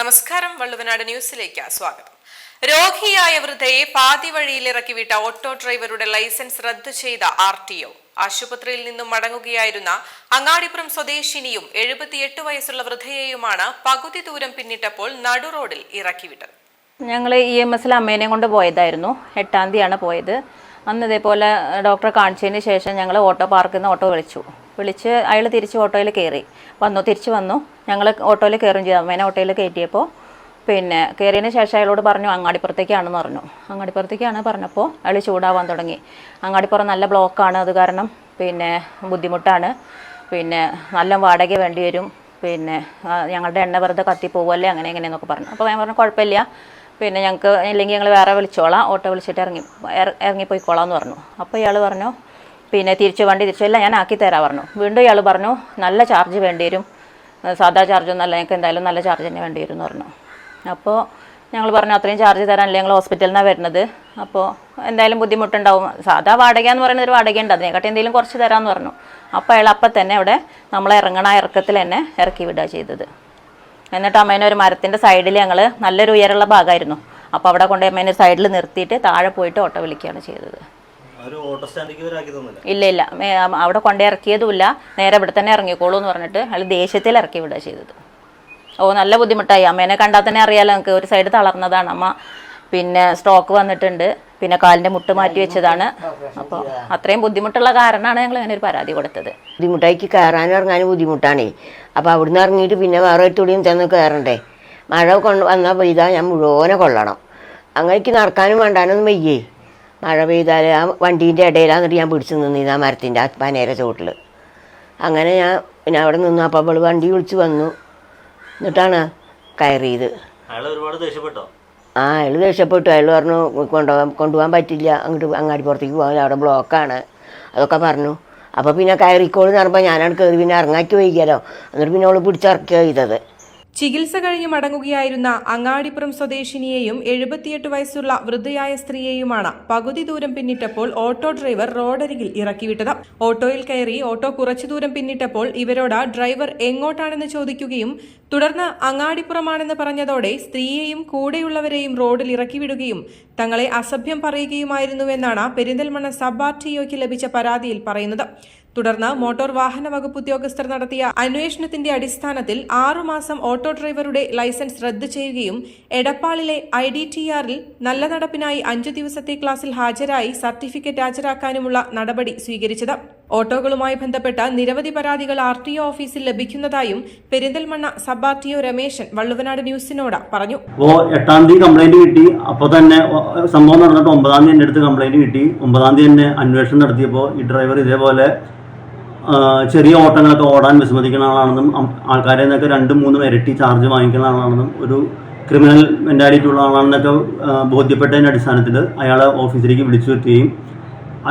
നമസ്കാരം വള്ളുവനാട് ന്യൂസിലേക്ക് സ്വാഗതം. രോഗിയായ വൃദ്ധയെ പാതി വഴിയിൽ ഇറക്കി വിട്ട ഓട്ടോ ഡ്രൈവറുടെ ലൈസൻസ് റദ്ദു ചെയ്ത ആർ ടി ഒ. ആശുപത്രിയിൽ നിന്നും മടങ്ങുകയായിരുന്ന അങ്ങാടിപ്പുറം സ്വദേശിനിയും എഴുപത്തിയെട്ട് വയസ്സുള്ള വൃദ്ധയെയുമാണ് പകുതി ദൂരം പിന്നിട്ടപ്പോൾ നടുറോഡിൽ ഇറക്കിവിട്ടത്. ഞങ്ങൾ ഇ എം എസിൽ അമ്മേനെയും കൊണ്ട് പോയതായിരുന്നു. എട്ടാം തീയതിയാണ് പോയത്. അന്ന് ഇതേപോലെ ഡോക്ടറെ കാണിച്ചതിന് ശേഷം ഞങ്ങൾ ഓട്ടോ പാർക്കിൽ നിന്ന് ഓട്ടോ വിളിച്ചു. വിളിച്ച് അയാൾ തിരിച്ച് ഓട്ടോയിൽ കയറി. വന്നു തിരിച്ച് വന്നു. ഞങ്ങൾ ഓട്ടോയിൽ കയറും ചെയ്തു. അമ്മേനെ ഓട്ടോയിൽ കയറ്റിയപ്പോൾ പിന്നെ കയറിയതിന് ശേഷം അയാളോട് പറഞ്ഞു അങ്ങാടിപ്പുറത്തേക്കാണെന്ന് പറഞ്ഞു. അങ്ങാടിപ്പുറത്തേക്കാണ് പറഞ്ഞപ്പോൾ അയാൾ ചൂടാവാൻ തുടങ്ങി. അങ്ങാടിപ്പുറം നല്ല ബ്ലോക്കാണ് അത് കാരണം. പിന്നെ ബുദ്ധിമുട്ടാണ്. പിന്നെ നല്ല വാടക വേണ്ടി വരും. പിന്നെ ഞങ്ങളുടെ എണ്ണ വെറുതെ കത്തിപ്പോവല്ലേ അങ്ങനെ എങ്ങനെയെന്നൊക്കെ പറഞ്ഞു. അപ്പോൾ ഞാൻ പറഞ്ഞു കുഴപ്പമില്ല. പിന്നെ ഞങ്ങൾക്ക് ഇല്ലെങ്കിൽ ഞങ്ങൾ വേറെ വിളിച്ചോളാം. ഓട്ടോ വിളിച്ചിട്ട് ഇറങ്ങി ഇറ- ഇറങ്ങിപ്പോയിക്കോളാം എന്ന് പറഞ്ഞു. അപ്പോൾ ഇയാൾ പറഞ്ഞു പിന്നെ തിരിച്ച് വണ്ടി തിരിച്ചു എല്ലാം ഞാൻ ആക്കി തരാം പറഞ്ഞു. വീണ്ടും ഇയാൾ പറഞ്ഞു നല്ല ചാർജ് വേണ്ടി വരും. സാധാ ചാർജൊന്നും അല്ല ഞങ്ങൾക്ക് എന്തായാലും നല്ല ചാർജ് തന്നെ വേണ്ടി വരും എന്ന് പറഞ്ഞു. അപ്പോൾ ഞങ്ങൾ പറഞ്ഞു അത്രയും ചാർജ് തരാനല്ലേ ഞങ്ങൾ ഹോസ്പിറ്റലിൽ നിന്നാണ് വരുന്നത്. അപ്പോൾ എന്തായാലും ബുദ്ധിമുട്ടുണ്ടാവും. സാധാ വാടക എന്ന് പറയുന്നത് ഒരു വാടകയുണ്ട് അതിനെക്കാട്ടി എന്തെങ്കിലും കുറച്ച് തരാമെന്ന് പറഞ്ഞു. അപ്പോൾ അയാൾ അപ്പം തന്നെ അവിടെ നമ്മൾ ഇറങ്ങണ ഇറക്കത്തിൽ തന്നെ ഇറക്കി വിടുക ചെയ്തത്. എന്നിട്ട് അമ്മേനെ ഒരു മരത്തിന്റെ സൈഡിൽ ഞങ്ങൾ നല്ലൊരു ഉയരമുള്ള ഭാഗമായിരുന്നു. അപ്പോൾ അവിടെ കൊണ്ട് അമ്മേനെ സൈഡിൽ നിർത്തിയിട്ട് താഴെ പോയിട്ട് ഓട്ടോ വിളിക്കുകയാണ് ചെയ്തത്. ഒരു ഓട്ടോ സ്റ്റാൻഡിലേക്ക് ഇല്ല ഇല്ല. അവിടെ കൊണ്ടേ ഇറക്കിയതുമില്ല. നേരെ ഇവിടെ തന്നെ ഇറങ്ങിക്കോളൂ എന്ന് പറഞ്ഞിട്ട് അയാൾ ദേഷ്യത്തിൽ ഇറക്കി വിടുക ചെയ്തത്. ഓ നല്ല ബുദ്ധിമുട്ടായി. അമ്മേനെ കണ്ടാൽ തന്നെ അറിയാലോ നമുക്ക് ഒരു സൈഡ് തളർന്നതാണ് അമ്മ. പിന്നെ സ്ട്രോക്ക് വന്നിട്ടുണ്ട്. പിന്നെ കാലിന്റെ മുട്ട് മാറ്റി വെച്ചതാണ്. അപ്പോൾ അത്രയും ബുദ്ധിമുട്ടുള്ള കാരണമാണ് ഞങ്ങൾ അങ്ങനെ ഒരു പരാതി കൊടുത്തത്. ബുദ്ധിമുട്ടായിക്ക് കയറാനും ഇറങ്ങാനും ബുദ്ധിമുട്ടാണേ. അപ്പോൾ അവിടുന്ന് ഇറങ്ങിയിട്ട് പിന്നെ വേറെ ഒരിടത്തൂടെയും ചെന്ന് കയറണ്ടേ. മഴ കൊണ്ട് വന്നാൽ പെയ്താൽ ഞാൻ മുഴുവനെ കൊള്ളണം. അങ്ങനെക്ക് നടക്കാനും വേണ്ടാനൊന്നും വയ്യേ. മഴ പെയ്താൽ ആ വണ്ടീന്റെ ഇടയിലാന്നിട്ട് ഞാൻ പിടിച്ച് നിന്നിരുന്നു ആ മരത്തിന്റെ ആ പനേര ചോട്ടിൽ അങ്ങനെ ഞാൻ പിന്നെ അവിടെ നിന്ന്. അപ്പോൾ അവൾ വണ്ടി വിളിച്ച് വന്നു. എന്നിട്ടാണ് കയറിയത്. ആ അയാൾ ദേഷ്യപ്പെട്ടു. അയാൾ പറഞ്ഞു കൊണ്ടുപോകാൻ കൊണ്ടുപോകാൻ പറ്റില്ല. അങ്ങോട്ട് അങ്ങാടി പുറത്തേക്ക് പോകാൻ അവിടെ ബ്ലോക്കാണ് അതൊക്കെ പറഞ്ഞു. അപ്പോൾ പിന്നെ കയറിക്കോളെന്ന് പറഞ്ഞപ്പോൾ ഞാനാണ് കയറി പിന്നെ ഇറങ്ങാക്കി വൈകിയാലോ. എന്നിട്ട് പിന്നെ അവൾ പിടിച്ചിറക്കുക ചെയ്തത്. ചികിത്സ കഴിഞ്ഞ് മടങ്ങുകയായിരുന്ന അങ്ങാടിപ്പുറം സ്വദേശിനിയെയും എഴുപത്തിയെട്ട് വയസ്സുള്ള വൃദ്ധയായ സ്ത്രീയെയുമാണ് പകുതി ദൂരം പിന്നിട്ടപ്പോൾ ഓട്ടോ ഡ്രൈവർ റോഡരികിൽ ഇറക്കിവിട്ടത്. ഓട്ടോയിൽ കയറി ഓട്ടോ കുറച്ചു ദൂരം പിന്നിട്ടപ്പോൾ ഇവരോട് ഡ്രൈവർ എങ്ങോട്ടാണെന്ന് ചോദിക്കുകയും തുടർന്ന് അങ്ങാടിപ്പുറമാണെന്ന് പറഞ്ഞതോടെ സ്ത്രീയെയും കൂടെയുള്ളവരെയും റോഡിൽ ഇറക്കിവിടുകയും തങ്ങളെ അസഭ്യം പറയുകയുമായിരുന്നുവെന്നാണ് പെരിന്തൽമണ്ണ സബ് ആർ ടി ലഭിച്ച പരാതിയിൽ പറയുന്നത്. തുടർന്ന് മോട്ടോർ വാഹന വകുപ്പ് ഉദ്യോഗസ്ഥർ നടത്തിയ അന്വേഷണത്തിന്റെ അടിസ്ഥാനത്തിൽ ആറുമാസം ഓട്ടോ ഡ്രൈവറുടെ ലൈസൻസ് റദ്ദു ചെയ്യുകയും എടപ്പാളിലെ ഐ ഡി ടി ആറിൽ നല്ല നടപ്പിനായി അഞ്ചു ദിവസത്തെ ക്ലാസിൽ ഹാജരായി സർട്ടിഫിക്കറ്റ് ഹാജരാക്കാനുമുള്ള നടപടി സ്വീകരിച്ചത്. ഓട്ടോകളുമായി ബന്ധപ്പെട്ട നിരവധി പരാതികൾ ആർ ടി ഒ ഓഫീസിൽ ലഭിക്കുന്നതായും Perinthalmanna sub R T O Rameshan Valluvanad ന്യൂസിനോട് പറഞ്ഞു. എട്ടാം തീയതി കംപ്ലൈന്റ് കിട്ടി. അപ്പോൾ തന്നെ സംഭവം നടന്നിട്ട് ഒമ്പതാം തീയതി എന്റെ അടുത്ത് കംപ്ലൈന്റ് കിട്ടി. ഒമ്പതാം തീയതി തന്നെ അന്വേഷണം നടത്തിയപ്പോൾ ഈ ഡ്രൈവർ ഇതേപോലെ ചെറിയ ഓട്ടങ്ങളൊക്കെ ഓടാൻ വിസമ്മതിക്കുന്ന ആളാണെന്നും ആൾക്കാരെ നിന്നൊക്കെ രണ്ടും മൂന്നും ഇരട്ടി ചാർജ് വാങ്ങിക്കുന്ന ആളാണെന്നും ഒരു ക്രിമിനൽ മെന്റാലിറ്റി ഉള്ള ആളാണെന്നൊക്കെ ബോധ്യപ്പെട്ടതിന്റെ അടിസ്ഥാനത്തിൽ അയാളെ ഓഫീസിലേക്ക് വിളിച്ചു വരുത്തുകയും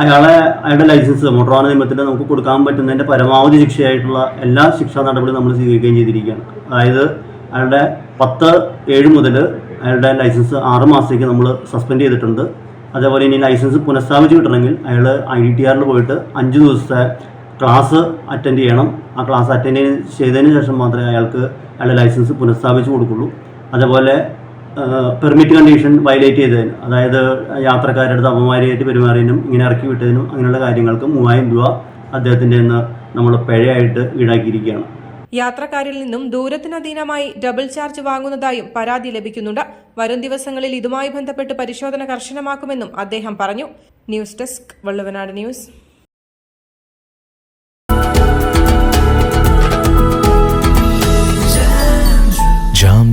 അയാളെ അയാളുടെ ലൈസൻസ് മോട്ടോർ വാഹന നിയമത്തിൽ നമുക്ക് കൊടുക്കാൻ പറ്റുന്നതിന്റെ പരമാവധി ശിക്ഷയായിട്ടുള്ള എല്ലാ ശിക്ഷാ നടപടികളും നമ്മൾ സ്വീകരിക്കുകയും ചെയ്തിരിക്കുകയാണ്. അതായത് അയാളുടെ പത്ത് ഏഴ് മുതൽ അയാളുടെ ലൈസൻസ് ആറ് മാസത്തേക്ക് നമ്മൾ സസ്പെൻഡ് ചെയ്തിട്ടുണ്ട്. അതേപോലെ ഇനി ലൈസൻസ് പുനഃസ്ഥാപിച്ച് കിട്ടണമെങ്കിൽ അയാൾ ഐ ഡി ടി ആറിൽ പോയിട്ട് അഞ്ച് ദിവസത്തെ ക്ലാസ് അറ്റൻഡ് ചെയ്യണം. ആ ക്ലാസ് അറ്റൻഡ് ചെയ്തതിന് ശേഷം മാത്രമേ അയാൾക്ക് അയാളുടെ ലൈസൻസ് പുനഃസ്ഥാപിച്ച് കൊടുക്കുള്ളൂ. അതേപോലെ പെർമിറ്റ് കണ്ടീഷൻ വയലേറ്റ് ചെയ്തതിന് അതായത് യാത്രക്കാരുടെ അപമാരിയായിട്ട് പെരുമാറിയതിനും ഇങ്ങനെ ഇറക്കി വിട്ടതിനും അങ്ങനെയുള്ള കാര്യങ്ങൾക്ക് മൂവായിരം രൂപ അദ്ദേഹത്തിന്റെ നിന്ന് നമ്മൾ പിഴയായിട്ട് ഈടാക്കിയിരിക്കുകയാണ്. യാത്രക്കാരിൽ നിന്നും ദൂരത്തിനധീനമായി ഡബിൾ ചാർജ് വാങ്ങുന്നതായും പരാതി ലഭിക്കുന്നുണ്ട്. വരും ദിവസങ്ങളിൽ ഇതുമായി ബന്ധപ്പെട്ട് പരിശോധന കർശനമാക്കുമെന്നും അദ്ദേഹം പറഞ്ഞു. News desk Valluvanad news.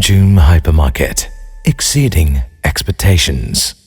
Jam Hypermarket. Exceeding expectations.